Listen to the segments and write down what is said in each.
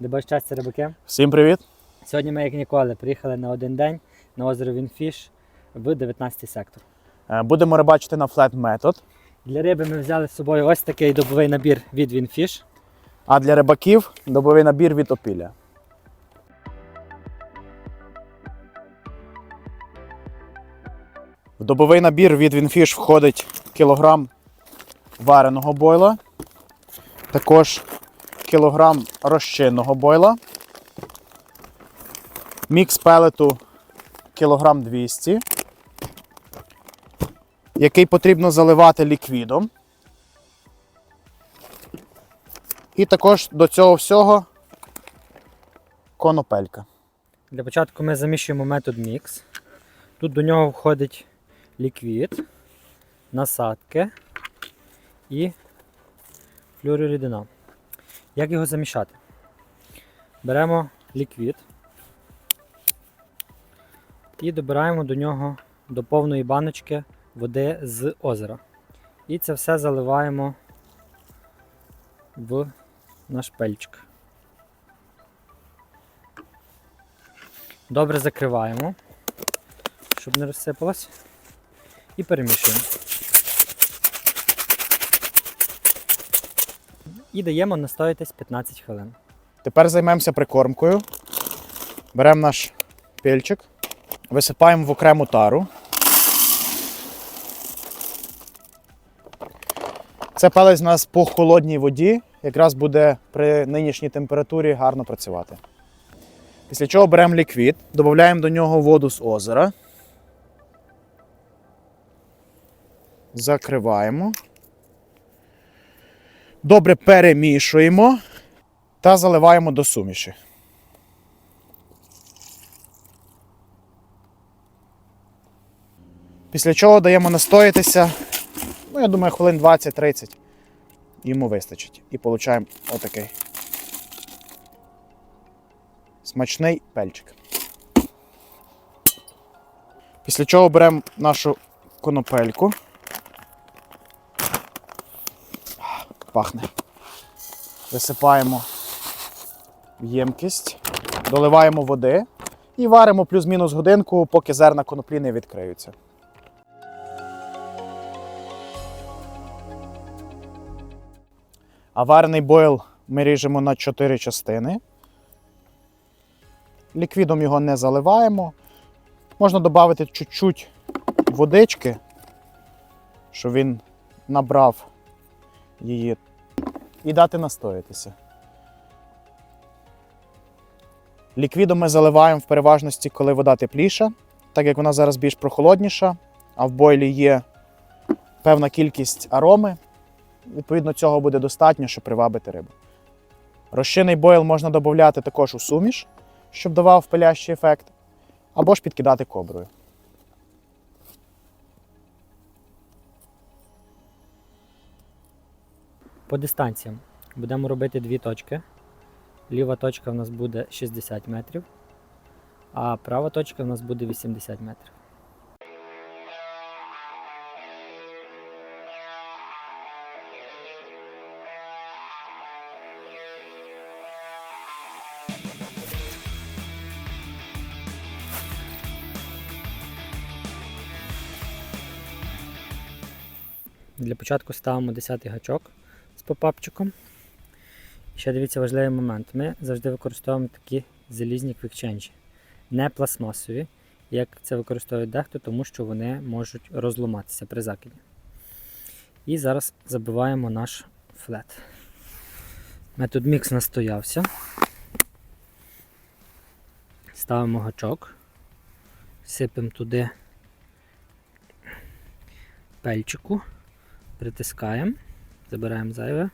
Даби щастя, рибаки. Всім привіт! Сьогодні ми, як ніколи, приїхали на один день на озеро Вінфіш в 19 сектор. Е, Будемо рибачити на флет метод. Для риби ми взяли з собою ось такий добовий набір від Вінфіш. А для рибаків добовий набір від опіля. В добовий набір від Winfish входить кілограм вареного бойла, також кілограм розчинного бойла, мікс пелету кілограм 200, який потрібно заливати ліквідом. І також до цього всього конопелька. Для початку ми замішуємо метод мікс. Тут до нього входить ліквід, насадки і флюорорідина. Як його замішати? Беремо ліквід і добираємо до нього до повної баночки води з озера. І це все заливаємо в наш пельчик. Добре закриваємо, щоб не розсипалось. І перемішуємо. І даємо настоятись 15 хвилин. Тепер займемося прикормкою. Беремо наш пільчик, висипаємо в окрему тару. Це пелець у нас по холодній воді, якраз буде при нинішній температурі гарно працювати. Після чого беремо ліквід, додаємо до нього воду з озера. Закриваємо. Добре перемішуємо та заливаємо до суміші. Після чого даємо настоятися, ну, я думаю, хвилин 20-30 йому вистачить. І получаємо отакий смачний пельчик. Після чого беремо нашу конопельку. Пахне. Висипаємо в ємкість, доливаємо води і варимо плюс-мінус годинку, поки зерна коноплі не відкриються. А варений бойл ми ріжемо на 4 частини. Ліквідом його не заливаємо. Можна додати чуть-чуть водички, щоб він набрав її і дати настоятися. Ліквідом ми заливаємо в переважності, коли вода тепліша, так як вона зараз більш прохолодніша, а в бойлі є певна кількість ароми. Відповідно, цього буде достатньо, щоб привабити рибу. Розчинний бойл можна додати також у суміш, щоб давав пилящий ефект, або ж підкидати коброю. По дистанціям будемо робити дві точки. Ліва точка в нас буде 60 метрів, а права точка в нас буде 80 метрів. Для початку ставимо 10 гачок попапчиком. Ще дивіться важливий момент. Ми завжди використовуємо такі залізні квікченджі, не пластмасові, як це використовує дехто, тому що вони можуть розламатися при закиді. І зараз забиваємо наш флет. Метод мікс настоявся. Ставимо гачок, сипемо туди пельчику, притискаємо, забираємо зайве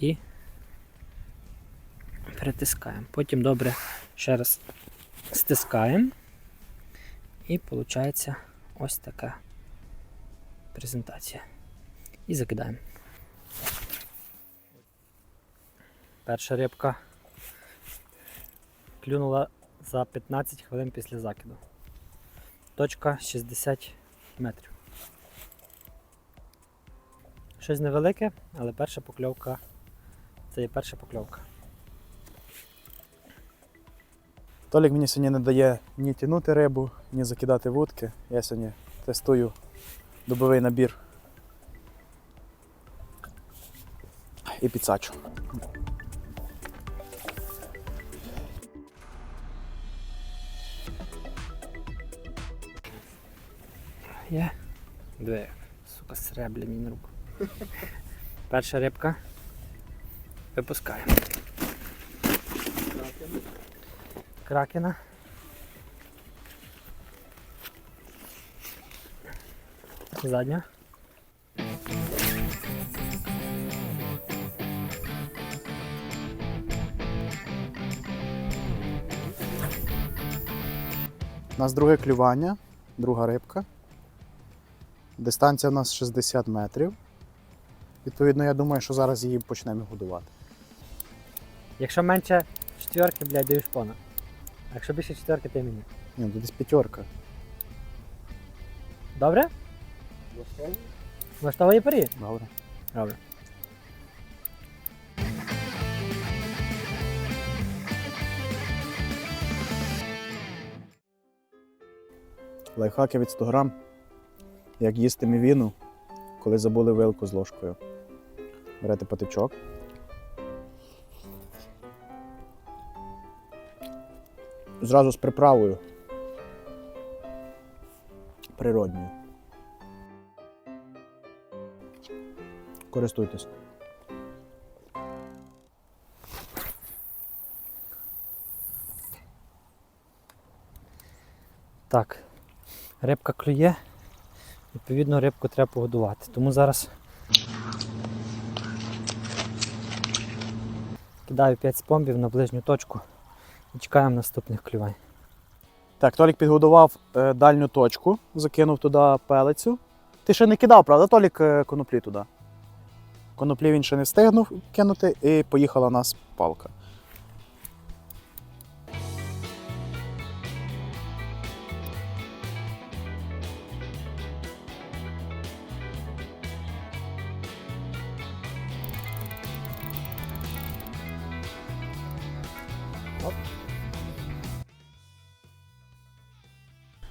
і притискаємо. Потім добре ще раз стискаємо. І виходить ось така презентація. І закидаємо. Перша рибка клюнула за 15 хвилин після закиду. Точка 60 метрів. Щось невелике, але перша покльовка це є перша покльовка. Толік мені сьогодні не дає ні тягнути рибу, ні закидати вудки. Я сьогодні тестую добовий набір. І підсачу. Є. Дві. Сука, сребля мені на руку. Перша рибка. Випускаємо. Кракена. Задня. У нас друге клювання, друга рибка. Дистанція у нас 60 метрів. Відповідно, я думаю, що зараз її почнемо годувати. Якщо менше четверки, блядь, даєш пона. А якщо більше четверки, ти мені. Ні, ну десь п'ятерка. Добре? Влаштовує парі? Добре. Добре. Лайфхаки від 100 грам. Як їсти мівіну, коли забули вилку з ложкою. Берете патичок. Зразу з приправою. Природньою. Користуйтесь. Так. Рибка клює. Відповідно, рибку треба погодувати. Тому зараз кидаю 5 спомбів на ближню точку і чекаємо наступних клювань. Так, Толік підгодував е, дальню точку, закинув туди пелицю. Ти ще не кидав, правда, Толік е, коноплі туди? Коноплі він ще не встигнув кинути, і поїхала у нас палка.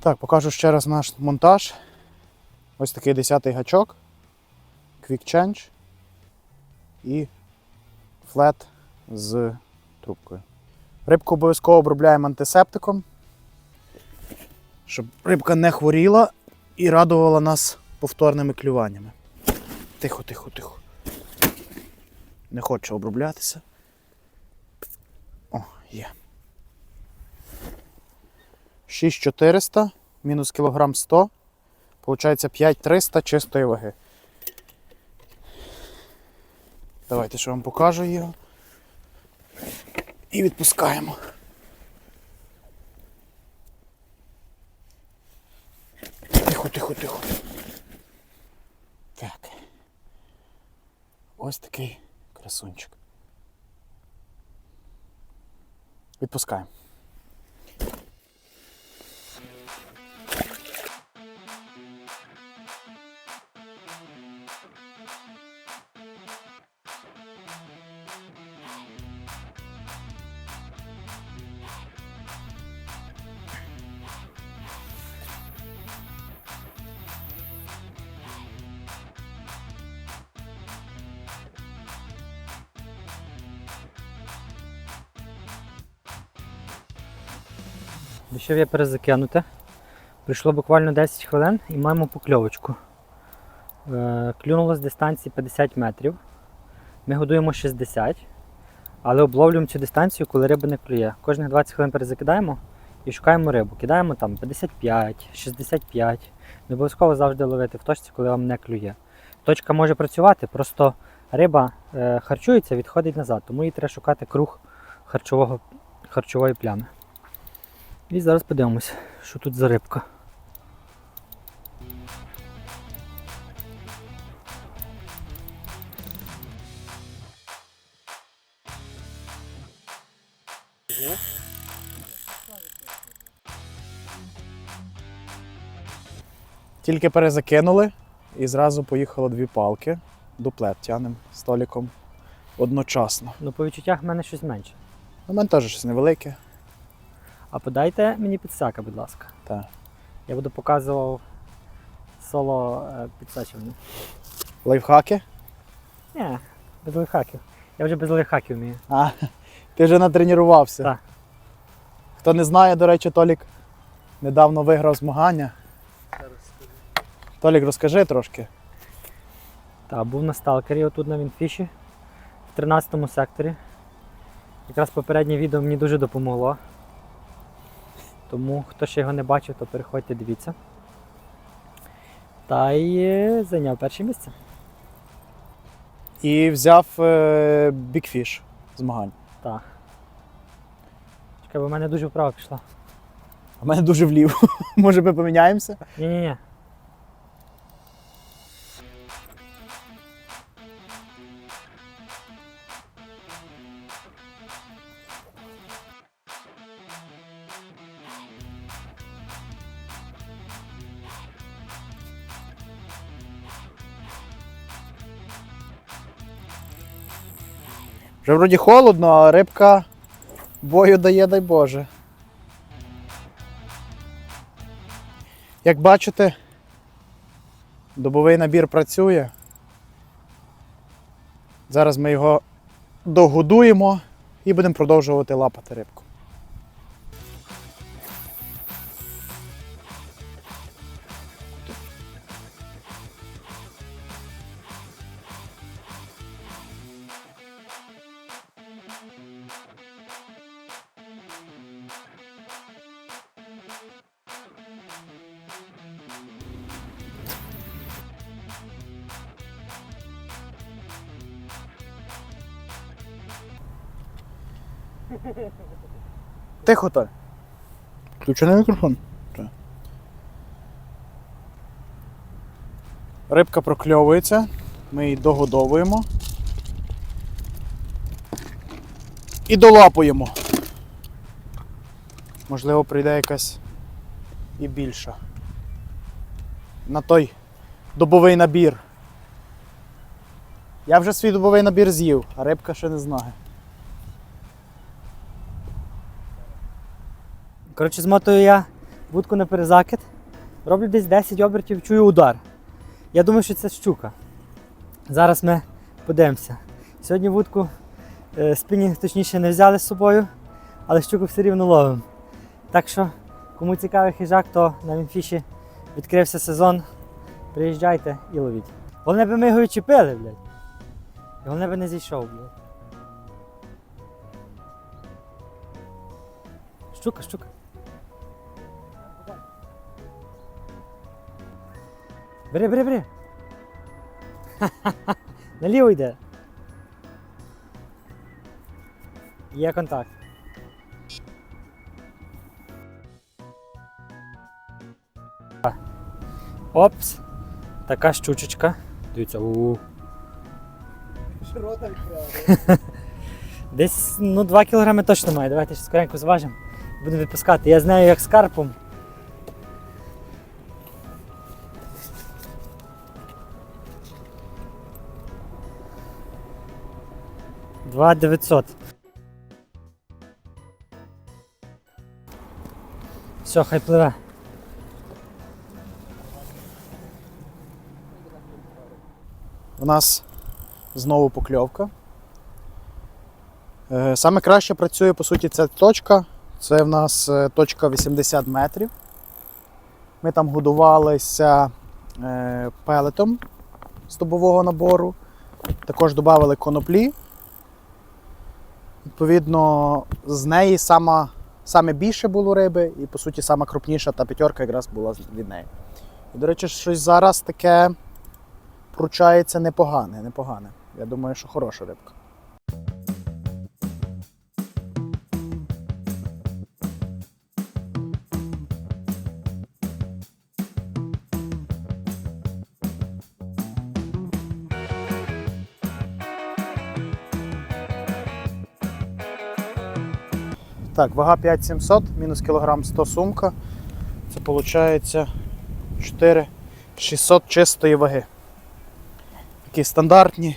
Так, покажу ще раз наш монтаж. Ось такий 10-й гачок, Quick Change і флет з трубкою. Рибку обов'язково обробляємо антисептиком, щоб рибка не хворіла і радувала нас повторними клюваннями. Тихо, тихо, тихо. Не хочу оброблятися. О, є. 6400 мінус кілограм 100. Получається 5300 чистої ваги. Давайте ще вам покажу його. І відпускаємо. Тихо, тихо, тихо. Так. Ось такий красунчик. Відпускаємо. Дешев'я перезакинуте. Прийшло буквально 10 хвилин і маємо покльовочку. Е, Клюнуло з дистанції 50 метрів. Ми годуємо 60, але обловлюємо цю дистанцію, коли риба не клює. Кожних 20 хвилин перезакидаємо і шукаємо рибу. Кидаємо там 55, 65. Не обов'язково завжди ловити в точці, коли вам не клює. Точка може працювати, просто риба е, харчується, відходить назад, тому їй треба шукати круг харчового, харчової плями. І зараз подивимось, що тут за рибка. Тільки перезакинули і зразу поїхало дві палки. Дуплет тянемо століком одночасно. Ну, по відчуттях в мене щось менше. У мене теж щось невелике. А подайте мені підсака, будь ласка. Так. Я буду показував соло е, підсачування. Лайфхаки? Ні, без лайфхаків. Я вже без лайфхаків вмію. А, ти вже натренувався. Так. Хто не знає, до речі, Толік недавно виграв змагання. Толік, розкажи трошки. Так, був на сталкері отут на Вінфіші в 13 секторі. Якраз попереднє відео мені дуже допомогло. Тому хто ще його не бачив, то переходьте, дивіться. Та й е, зайняв перше місце. І взяв е, бікфіш змагань. Так. Чекай, бо в мене дуже вправо пішла. А в мене дуже вліво. Може ми поміняємося? Ні-ні-ні. Вроді холодно, а рибка бою дає, дай Боже. Як бачите, добовий набір працює. Зараз ми його догодуємо і будемо продовжувати лапати рибку. Тихо Толь. Включений мікрофон? Так. Рибка прокльовується, ми її догодовуємо. І долапуємо. Можливо, прийде якась і більша. На той добовий набір. Я вже свій добовий набір з'їв, а рибка ще не знає. Коротше, змотую я вудку на перезакид. Роблю десь 10 обертів, чую удар. Я думаю, що це щука. Зараз ми подивимося. Сьогодні вудку е, спінінг точніше не взяли з собою, але щуку все рівно ловимо. Так що, кому цікавий хижак, то на Вінфіші відкрився сезон. Приїжджайте і ловіть. Головне би ми його чіпили, блядь. І Головне би не зійшов, блядь. Щука, щука. Бери, бери, бери. Ха-ха-ха. Наліво йде. Є контакт. Опс. Така щучечка. Дивіться, у. Десь ну, 2 кілограми точно має. Давайте ще скоренько зважимо. Будемо відпускати. Я знаю як з карпом. Два 900. Все, хай пливе. У нас знову покльовка. Е, Саме краще працює, по суті, ця точка. Це в нас е, точка 80 метрів. Ми там годувалися е, пелетом з добового набору. Також додали коноплі. Відповідно, з неї сама, саме більше було риби, і по суті сама крупніша та п'ятерка якраз була від неї. І, до речі, щось зараз таке пручається непогане, непогане. Я думаю, що хороша рибка. Так, вага 5700, мінус кілограм 100 сумка. Це виходить 4600 чистої ваги. Такі стандартні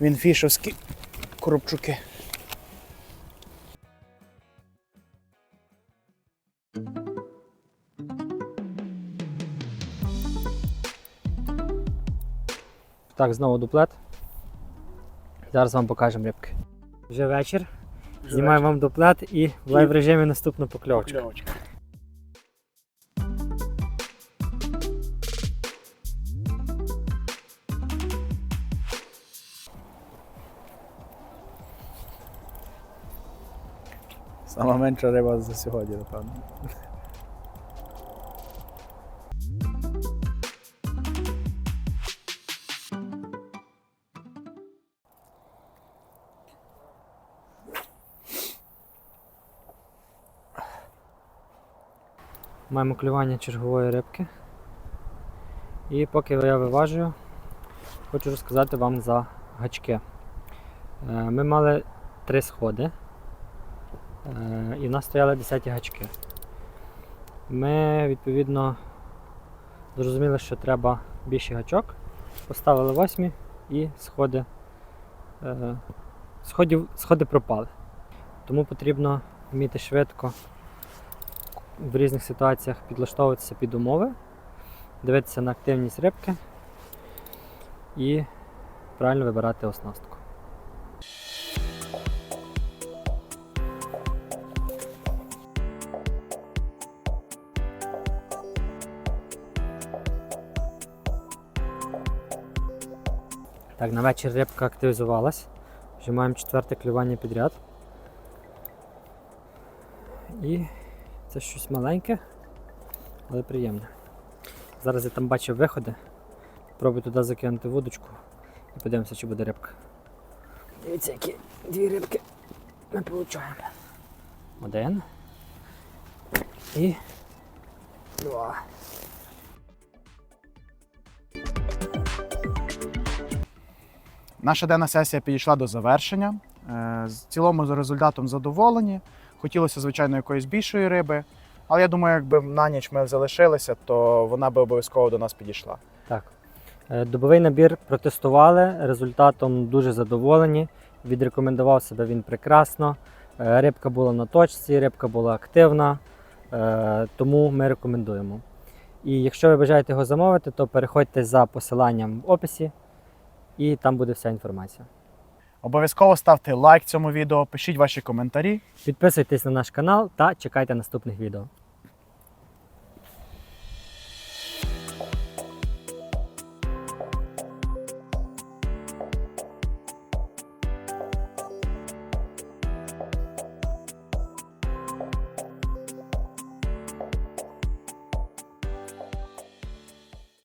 вінфішовські коробчуки. Так, знову дуплет. Зараз вам покажемо рибки. Вже вечір, Знімаємо вам дуплет і в лайв режимі наступна покльовочка. Покльовочка. Сама менша риба за сьогодні, напевно. Маємо клювання чергової рибки. І поки я виважую, хочу розказати вам за гачки. Е, Ми мали три сходи, е, і в нас стояли 10 гачки. Ми відповідно зрозуміли, що треба більший гачок, поставили восьмі і сходи, е, сходів, сходи пропали. Тому потрібно вміти швидко в різних ситуаціях підлаштовуватися під умови, дивитися на активність рибки і правильно вибирати оснастку. Так, на вечір рибка активізувалась. Вже маємо четверте клювання підряд. І це щось маленьке, але приємне. Зараз я там бачив виходи. Пробую туди закинути вудочку і подивимося, чи буде рибка. Дивіться, які дві рибки ми получаємо. Один. І два. Наша денна сесія підійшла до завершення. Е, З цілому результатом задоволені. Хотілося, звичайно, якоїсь більшої риби. Але я думаю, якби на ніч ми залишилися, то вона би обов'язково до нас підійшла. Так. Е, Добовий набір протестували, результатом дуже задоволені. Відрекомендував себе він прекрасно. Е, Рибка була на точці, рибка була активна, е, тому ми рекомендуємо. І якщо ви бажаєте його замовити, то переходьте за посиланням в описі, і там буде вся інформація. Обов'язково ставте лайк цьому відео, пишіть ваші коментарі. Підписуйтесь на наш канал та чекайте наступних відео.